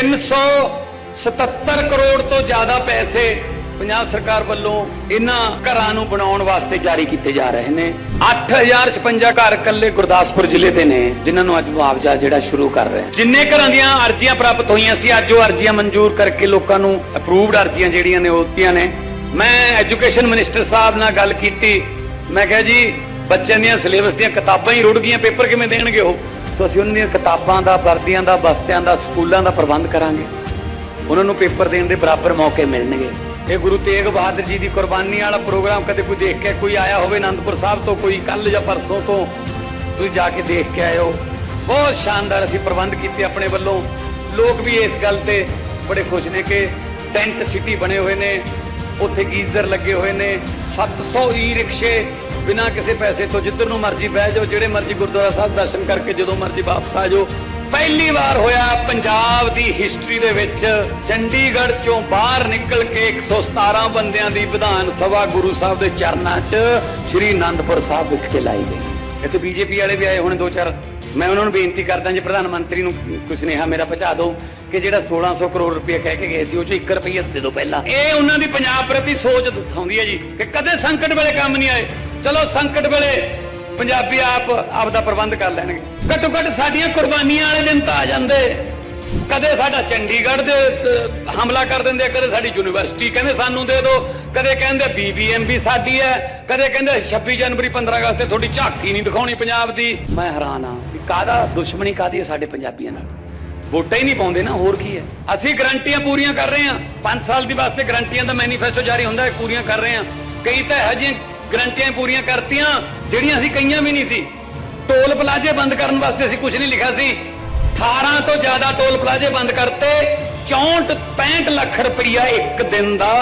377 ਕਰੋੜ ਤੋਂ ਜ਼ਿਆਦਾ ਪੈਸੇ ਪੰਜਾਬ ਸਰਕਾਰ ਵੱਲੋਂ ਇਹਨਾਂ ਘਰਾਂ ਨੂੰ ਬਣਾਉਣ ਵਾਸਤੇ ਜਾਰੀ ਕੀਤੇ ਜਾ ਰਹੇ ਨੇ। 8056 ਘਰ ਇਕੱਲੇ ਗੁਰਦਾਸਪੁਰ ਜ਼ਿਲ੍ਹੇ ਦੇ ਨੇ, ਜਿਨ੍ਹਾਂ ਨੂੰ ਅੱਜ ਮੁਆਵਜ਼ਾ ਜਿਹੜਾ ਸ਼ੁਰੂ ਕਰ ਰਹੇ ਜਿੰਨੇ ਘਰਾਂ ਦੀਆਂ ਅਰਜ਼ੀਆਂ ਪ੍ਰਾਪਤ ਹੋਈਆਂ ਸੀ, ਅੱਜ ਉਹ ਅਰਜ਼ੀਆਂ ਮਨਜ਼ੂਰ ਕਰਕੇ ਲੋਕਾਂ ਨੂੰ ਅਪਰੂਵਡ ਅਰਜ਼ੀਆਂ ਜਿਹੜੀਆਂ ਨੇ ਉਹ ਦਿੱਤੀਆਂ ਨੇ। ਮੈਂ ਐਜੂਕੇਸ਼ਨ ਮਿਨਿਸਟਰ ਸਾਹਿਬ ਨਾਲ ਗੱਲ ਕੀਤੀ। ਮੈਂ ਕਿਹਾ ਜੀ, ਬੱਚਿਆਂ ਦੀਆਂ ਸਿਲੇਬਸ ਦੀਆਂ ਕਿਤਾਬਾਂ ਹੀ ਰੁੜ ਗਈਆਂ, ਪੇਪਰ ਕਿਵੇਂ ਦੇਣਗੇ ਉਹ? ਸੋ ਅਸੀਂ ਉਹਨਾਂ ਦੀਆਂ ਕਿਤਾਬਾਂ ਦਾ, ਵਰਦੀਆਂ ਦਾ, ਬਸਤਿਆਂ ਦਾ, ਸਕੂਲਾਂ ਦਾ ਪ੍ਰਬੰਧ ਕਰਾਂਗੇ। ਉਹਨਾਂ ਨੂੰ ਪੇਪਰ ਦੇਣ ਦੇ ਬਰਾਬਰ ਮੌਕੇ ਮਿਲਣਗੇ। ਇਹ ਗੁਰੂ ਤੇਗ ਬਹਾਦਰ ਜੀ ਦੀ ਕੁਰਬਾਨੀ ਵਾਲਾ ਪ੍ਰੋਗਰਾਮ ਕਦੇ ਕੋਈ ਦੇਖ ਕੇ ਕੋਈ ਆਇਆ ਹੋਵੇ ਅਨੰਦਪੁਰ ਸਾਹਿਬ ਤੋਂ, ਕੋਈ ਕੱਲ ਜਾਂ ਪਰਸੋਂ ਤੋਂ, ਤੁਸੀਂ ਜਾ ਕੇ ਦੇਖ ਕੇ ਆਇਓ। ਬਹੁਤ ਸ਼ਾਨਦਾਰ ਅਸੀਂ ਪ੍ਰਬੰਧ ਕੀਤੇ ਆਪਣੇ ਵੱਲੋਂ। ਲੋਕ ਵੀ ਇਸ ਗੱਲ ਤੇ ਬੜੇ ਖੁਸ਼ ਨੇ ਕਿ ਟੈਂਟ ਸਿਟੀ ਬਣੇ ਹੋਏ ਨੇ। ਉੱਥੇ ਗੀਜ਼ਰ ਲੱਗੇ ਹੋਏ ਨੇ। 700 ਈ ਰਿਕਸ਼ੇ ਬਿਨਾਂ ਕਿਸੇ ਪੈਸੇ ਤੋਂ ਜਿੱਧਰ ਨੂੰ ਮਰਜ਼ੀ ਬਹਿ ਜਾਓ, ਜਿਹੜੇ ਮਰਜ਼ੀ ਗੁਰਦੁਆਰਾ ਸਾਹਿਬ ਦਰਸ਼ਨ ਕਰਕੇ ਜਦੋਂ ਮਰਜ਼ੀ ਵਾਪਸ ਆ ਜਾਓ। ਪਹਿਲੀ ਵਾਰ ਹੋਇਆ ਪੰਜਾਬ ਦੀ ਹਿਸਟਰੀ ਦੇ ਵਿੱਚ। ਚੰਡੀਗੜ੍ਹ ਚੋਂ ਬਾਹਰ ਨਿਕਲ ਕੇ 117 ਬੰਦਿਆਂ ਦੀ ਵਿਧਾਨ ਸਭਾ ਗੁਰੂ ਸਾਹਿਬ ਦੇ ਚਰਨਾਂ 'ਚ ਸ੍ਰੀ ਅਨੰਦਪੁਰ ਸਾਹਿਬ ਵਿਖੇ ਲਾਈ ਗਈ। ਇੱਥੇ ਬੀਜੇਪੀ ਵਾਲੇ ਵੀ ਆਏ ਹੋਣੇ ਦੋ ਚਾਰ। ਮੈਂ ਉਹਨਾਂ ਨੂੰ ਬੇਨਤੀ ਕਰਦਾ ਜੀ, ਪ੍ਰਧਾਨ ਮੰਤਰੀ ਨੂੰ ਕੋਈ ਸੁਨੇਹਾ ਮੇਰਾ ਪਹੁੰਚਾ ਦਿਓ ਕਿ ਜਿਹੜਾ 1600 ਕਰੋੜ ਰੁਪਏ ਕਹਿ ਕੇ ਗਏ ਸੀ, ਉਹ ਚੋਂ 1 ਰੁਪਈਆ ਦੇ ਦਿਓ ਪਹਿਲਾਂ। ਇਹ ਉਹਨਾਂ ਦੀ ਪੰਜਾਬ ਪ੍ਰਤੀ ਸੋਚ ਦਿਖਾਉਂਦੀ ਹੈ ਜੀ ਕਿ ਕਦੇ ਸੰਕਟ ਵੇਲੇ ਕੰਮ ਨਹੀਂ ਆਏ। ਚਲੋ ਸੰਕਟ ਵੇਲੇ ਪੰਜਾਬੀ ਆਪ ਆਪ ਦਾ ਪ੍ਰਬੰਧ ਕਰ ਲੈਣਗੇ। ਘੱਟੋ ਘੱਟ ਸਾਡੀਆਂ ਕੁਰਬਾਨੀਆਂ ਵਾਲੇ ਦਿਨ ਤਾਂ ਆ ਜਾਂਦੇ। ਕਦੇ ਸਾਡਾ ਚੰਡੀਗੜ੍ਹ ਦੇ ਹਮਲਾ ਕਰ ਦਿੰਦੇ, ਕਦੇ ਸਾਡੀ ਯੂਨੀਵਰਸਿਟੀ ਕਹਿੰਦੇ ਸਾਨੂੰ ਦੇ ਦਿਓ, ਕਦੇ ਕਹਿੰਦੇ ਬੀਬੀਐਮ ਵੀ ਸਾਡੀ ਹੈ, ਕਦੇ ਕਹਿੰਦੇ 26 ਜਨਵਰੀ 15 ਅਗਸਤ ਤੇ ਤੁਹਾਡੀ ਝਾਕੀ ਨਹੀਂ ਦਿਖਾਉਣੀ ਪੰਜਾਬ ਦੀ। ਮੈਂ ਹੈਰਾਨ ਹਾਂ। ਕਿ ਕਾਹਦਾ ਦੁਸ਼ਮਣੀ ਕਾਦੀ ਹੈ ਸਾਡੇ ਪੰਜਾਬੀਆਂ ਨਾਲ? ਵੋਟਾਂ ਹੀ ਨਹੀਂ ਪਾਉਂਦੇ ਨਾ, ਹੋਰ ਕੀ ਹੈ? ਅਸੀਂ ਗਰੰਟੀਆਂ ਪੂਰੀਆਂ ਕਰ ਰਹੇ ਹਾਂ। 5 ਸਾਲ ਦੀ ਵਾਸਤੇ ਗਰੰਟੀਆਂ ਦਾ ਮੈਨੀਫੈਸਟੋ ਜਾਰੀ ਹੁੰਦਾ ਹੈ, ਪੂਰੀਆਂ ਕਰ ਰਹੇ ਹਾਂ। ਕਈ ਤਾਂ ਇਹੋ ਜਿਹੀਆਂ ਗਰੰਟੀਆਂ ਪੂਰੀਆਂ ਕਰਤੀਆਂ, ਜਿਹੜੀਆਂ ਅਸੀਂ ਕਈਆਂ ਵੀ ਨਹੀਂ ਸੀ। ਟੋਲ ਪਲਾਜ਼ੇ ਬੰਦ ਕਰਨ ਵਾਸਤੇ ਅਸੀਂ ਕੁਝ ਨਹੀਂ ਲਿਖਿਆ ਸੀ। 18 ਤੋਂ ਜ਼ਿਆਦਾ ਟੋਲ ਪਲਾਜ਼ੇ ਬੰਦ ਕਰਤੇ। 64 65 ਲੱਖ ਰੁਪਈਆ ਇੱਕ ਦਿਨ ਦਾ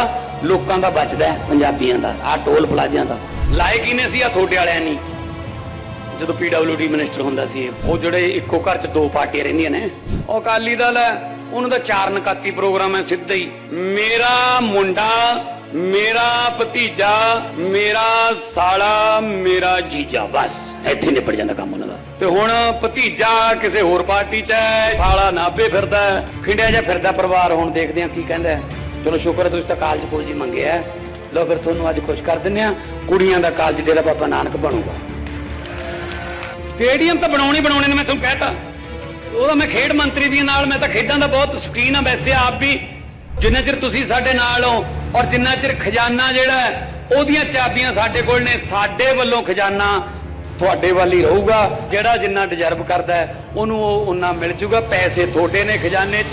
ਲੋਕਾਂ ਦਾ ਬਚਦਾ ਪੰਜਾਬੀਆਂ ਦਾ ਆ ਟੋਲ ਪਲਾਜ਼ਿਆਂ ਦਾ। ਲਾਇਕ ਹੀ ਨੇ ਸੀ ਆ ਤੁਹਾਡੇ ਵਾਲਿਆਂ ਨਹੀਂ ਜਦੋਂ ਪੀਡਬਲਯੂਡੀ ਮਿਨਿਸਟਰ ਹੁੰਦਾ ਸੀ ਉਹ ਜਿਹੜੇ ਇੱਕੋ ਘਰ 'ਚ ਦੋ ਪਾਰਟੀਆਂ ਰਹਿੰਦੀਆਂ ਨੇ ਉਹ ਅਕਾਲੀ ਦਲ ਹੈ ਉਹਨਾਂ ਦਾ ਚਾਰ ਨਕਾਤੀ ਪ੍ਰੋਗਰਾਮ ਹੈ ਸਿੱਧਾ ਹੀ। ਮੇਰਾ ਮੁੰਡਾ ਮੇਰਾ ਭਤੀਜਾ ਮੇਰਾ ਸਾਲਾ ਮੇਰਾ ਜੀਜਾ ਬਸ। ਇੱਥੇ ਨਿਪਟ ਜਾਂਦਾ ਕੰਮ ਉਹਨਾਂ ਦਾ। ਤੇ ਹੁਣ ਭਤੀਜਾ ਕਿਸੇ ਹੋਰ ਪਾਰਟੀ 'ਚ ਹੈ ਸਾਲਾ ਨਾਭੇ ਫਿਰਦਾ ਹੈ, ਖਿੰਡਿਆ ਜਿਹਾ ਫਿਰਦਾ ਪਰਿਵਾਰ ਹੁਣ ਦੇਖਦੇ ਆ ਕੀ ਕਹਿੰਦਾ ਚਲੋ ਸ਼ੁਕਰ ਹੈ ਤੁਸੀਂ ਤਾਂ ਕਾਲਜ ਕੋਲ ਜੀ ਮੰਗਿਆ ਹੈ। ਫਿਰ ਤੁਹਾਨੂੰ ਅੱਜ ਖੁਸ਼ ਕਰ ਦਿੰਦੇ ਆ ਕੁੜੀਆਂ ਦਾ ਕਾਲਜ ਡੇਰਾ ਬਾਬਾ ਨਾਨਕ ਬਣੂਗਾ। ਸਟੇਡੀਅਮ ਤਾਂ ਬਣਾਉਣੀ ਬਣਾਉਣੇ ਨੇ ਮੈਂ ਤੁਹਾਨੂੰ ਕਹਿਤਾ। ਉਹਦਾ ਮੈਂ ਖੇਡ ਮੰਤਰੀ ਵੀ ਨਾਲ ਮੈਂ ਤਾਂ ਖੇਡਾਂ ਦਾ ਬਹੁਤ ਸ਼ੌਕੀਨ ਆ ਵੈਸੇ ਆਪ ਵੀ। ਜਿੰਨਾ ਚਿਰ ਤੁਸੀਂ ਸਾਡੇ ਨਾਲ ਹੋ ਔਰ ਜਿੰਨਾ ਚਿਰ ਖਜ਼ਾਨਾ ਜਿਹੜਾ ਉਹਦੀਆਂ ਚਾਬੀਆਂ ਸਾਡੇ ਕੋਲ ਨੇ, ਸਾਡੇ ਵੱਲੋਂ ਖਜ਼ਾਨਾ ਤੁਹਾਡੇ ਵੱਲ ਹੀ ਰਹੂਗਾ। ਜਿਹੜਾ ਜਿੰਨਾ ਡਿਜ਼ਰਵ ਕਰਦਾ ਉਹਨੂੰ ਉਹ ਉਨਾ ਮਿਲ ਜੂਗਾ। ਪੈਸੇ ਤੁਹਾਡੇ ਨੇ ਖਜ਼ਾਨੇ 'ਚ।